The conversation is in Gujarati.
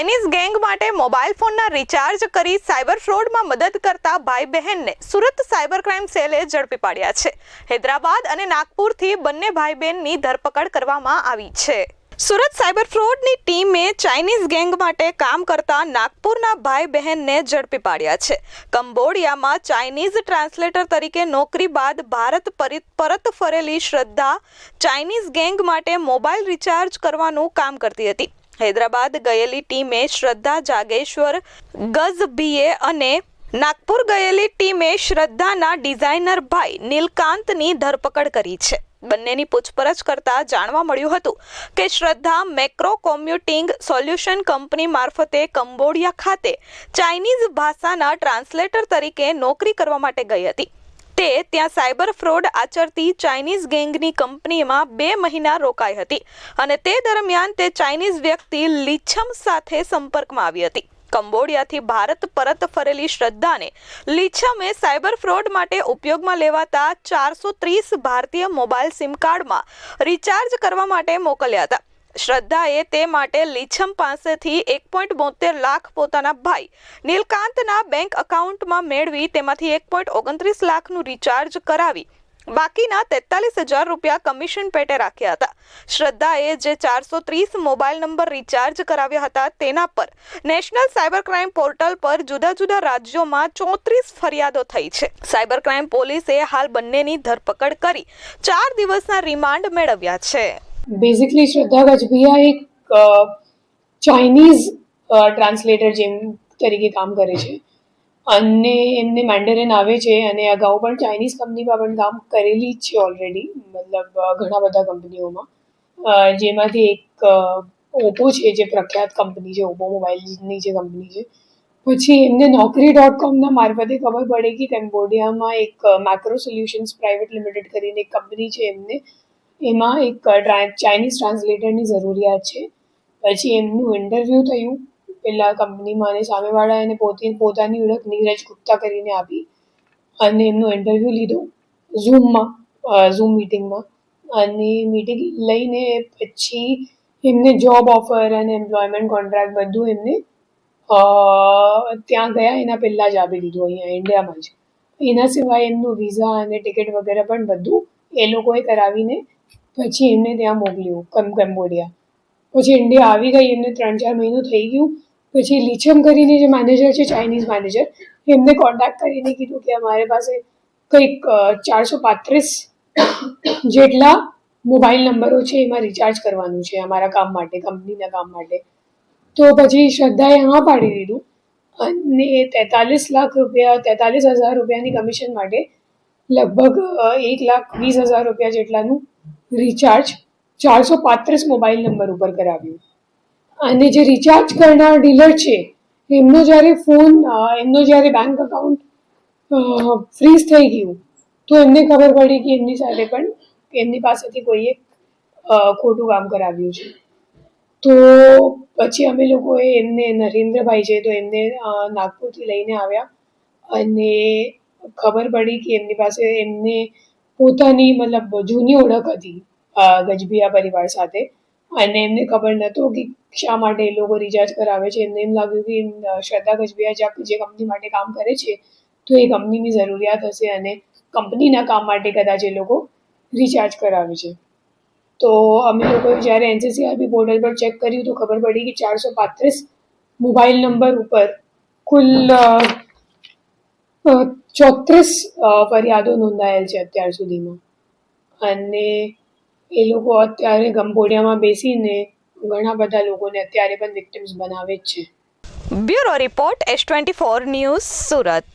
ચાઇનીઝ ગેંગ માટે મોબાઈલ ફોનના રિચાર્જ કરી સાયબર ફ્રોડમાં મદદ કરતા ભાઈ બહેનને સુરત સાયબર ક્રાઇમ સેલે ઝડપી પાડ્યા છે. હૈદરાબાદ અને નાગપુરથી બંને ભાઈ બહેનની ધરપકડ કરવામાં આવી છે. સુરત સાયબર ફ્રોડની ટીમે ચાઇનીઝ ગેંગ માટે કામ કરતા નાગપુરના ભાઈ બહેનને ઝડપી પાડ્યા છે. કંબોડિયામાં ચાઇનીઝ ટ્રાન્સલેટર તરીકે નોકરી બાદ ભારત પરી- પરત ફરેલી શ્રદ્ધા ચાઇનીઝ ગેંગ માટે મોબાઈલ રિચાર્જ કરવાનું કામ કરતી હતી. હૈદરાબાદ ગયેલી ટીમે શ્રદ્ધા જાગેશ્વર ગઝબીએ અને નાગપુર ગયેલી ટીમે શ્રદ્ધાના ડિઝાઇનર ભાઈ નીલકાંતની ધરપકડ કરી છે. બંનેની પૂછપરછ કરતા જાણવા મળ્યું હતું કે Shraddha macro computing solution company મારફતે કંબોડિયા ખાતે ચાઇનીઝ ભાષાના ટ્રાન્સલેટર તરીકે નોકરી કરવા માટે ગઈ હતી. તે ત્યાં સાયબર ફ્રોડ આચરતી ચાઇનીઝ ગેંગની કંપનીમાં બે મહિના રોકાઈ હતી અને તે દરમિયાન તે ચાઇનીઝ વ્યક્તિ લીછમ સાથે સંપર્કમાં આવી હતી. કંબોડિયાથી ભારત પરત ફરેલી શ્રદ્ધાને લીછમે સાયબર ફ્રોડ માટે ઉપયોગમાં લેવાતા ચારસો ત્રીસ ભારતીય મોબાઈલ સિમ કાર્ડમાં રિચાર્જ કરવા માટે મોકલ્યા હતા. શ્રદ્ધાએ તે માટે લીછમ પાસેથી એક પોઈન્ટ બોતેર લાખ પોતાના ભાઈ નીલકાંતના બેંક એકાઉન્ટમાં મેળવી તેમાંથી એક પોઈન્ટ ઓગણત્રીસ લાખનું રિચાર્જ કરાવી. બાકીના તેતાલીસ હજાર રૂપિયા કમિશન પેટે રાખ્યા હતા. શ્રદ્ધાએ જે ચારસો ત્રીસ મોબાઈલ નંબર રિચાર્જ કરાવ્યા હતા તેના પર નેશનલ સાયબર ક્રાઇમ પોર્ટલ પર જુદા જુદા રાજ્યોમાં ચોત્રીસ ફરિયાદો થઈ છે. સાયબર ક્રાઇમ પોલીસે હાલ બંનેની ધરપકડ કરી ચાર દિવસના રિમાન્ડ મેળવ્યા છે. બેઝિકલી શ્રદ્ધા ગજભિયા એક ચાઇનીઝ ટ્રાન્સલેટર જેમ તરીકે કામ કરે છે. અને એમને મેન્ડરિન આવે છે અને અગાઉ પણ ચાઇનીઝ કંપનીમાં પણ કામ કરેલી છે ઓલરેડી મતલબ ઘણા બધા કંપનીઓમાં જેમાંથી એક ઓપ્પો છે જે પ્રખ્યાત કંપની છે ઓપ્પો મોબાઈલની જે કંપની છે. પછી એમને નોકરી ડોટ કોમના મારફતે ખબર પડે કે કેમ્બોડિયામાં એક મેક્રો સોલ્યુશન્સ પ્રાઇવેટ લિમિટેડ કરીને એક કંપની છે એમને. એમાં એક ચાઇનીઝ ટ્રાન્સલેટરની જરૂરિયાત છે. પછી એમનું ઇન્ટરવ્યૂ થયું. પેલા કંપનીમાં અને સામેવાળા એને પોતે પોતાની ઓળખ નીરજ ગુપ્તા કરીને આપી અને એમનું ઇન્ટરવ્યૂ લીધો ઝૂમમાં ઝૂમ મિટિંગમાં. અને મિટિંગ લઈને પછી એમને જોબ ઓફર અને એમ્પ્લોયમેન્ટ કોન્ટ્રાક્ટ બધું એમને ત્યાં ગયા. એના પહેલાં જ આપી દીધું અહીંયા ઇન્ડિયામાં જ. એના સિવાય એમનું વિઝા અને ટિકિટ વગેરે પણ બધું એ લોકોએ કરાવીને પછી એમને ત્યાં મોકલ્યું, કમ કેમ્બોડિયા પછી ઇન્ડિયા આવી ગઈ, એમને ત્રણ ચાર મહિનો થઈ ગયું. પછી લીચમ કરીને જે મેનેજર છે ચાઇનીઝ મેનેજર એમને કોન્ટેક્ટ કરીને કીધું કે અમારી પાસે કંઈક ચારસો પાંત્રીસ જેટલા મોબાઈલ નંબરો છે, એમાં રિચાર્જ કરવાનું છે, અમારા કામ માટે કંપનીના કામ માટે. તો પછી શ્રદ્ધાએ હા પાડી દીધું અને તેતાલીસ લાખ રૂપિયા, તેતાલીસ હજાર રૂપિયાની કમિશન માટે લગભગ એક લાખ વીસ હજાર રૂપિયા જેટલાનું રિચાર્જ ચારસો પાંત્રીસ મોબાઈલ નંબર ઉપર કરાવ્યું. અને જે રિચાર્જ કરનાર ડીલર છે, એમનો જ્યારે ફોન એમનો જ્યારે બેંક અકાઉન્ટ ફ્રીઝ થઈ ગયું, તો એમને ખબર પડી કે એમની સાથે પણ એમની પાસેથી કોઈએ ખોટું કામ કરાવ્યું છે. તો પછી અમે લોકોએ એમને નરેન્દ્રભાઈ છે, તો એમને નાગપુરથી લઈને આવ્યા. અને ખબર પડી કે એમની પાસે એમને પોતાની મતલબ જૂની ઓળખ હતી ગજબિયા પરિવાર સાથે. અને એમને ખબર નહોતું કે શા માટે એ લોકો રિચાર્જ કરાવે છે. એમને એમ લાગ્યું કે શ્રદ્ધા ગજબિયા જે કંપની માટે કામ કરે છે, તો એ કંપનીની જરૂરિયાત હશે અને કંપનીના કામ માટે કદાચ એ લોકો રિચાર્જ કરાવે છે. તો અમે લોકોએ જ્યારે એનસીસીઆરબી પોર્ટલ પર ચેક કર્યું તો ખબર પડી કે ચારસો પાંત્રીસ મોબાઈલ નંબર ઉપર કુલ ચોત્રીસ ફરિયાદો નોંધાયેલ છે અત્યાર સુધીમાં. અને એ લોકો અત્યારે ગંભોડિયામાં બેસીને ઘણા બધા લોકોને અત્યારે પણ વિક્ટિમ્સ બનાવે જ છે. Bureau report S twenty four news Surat.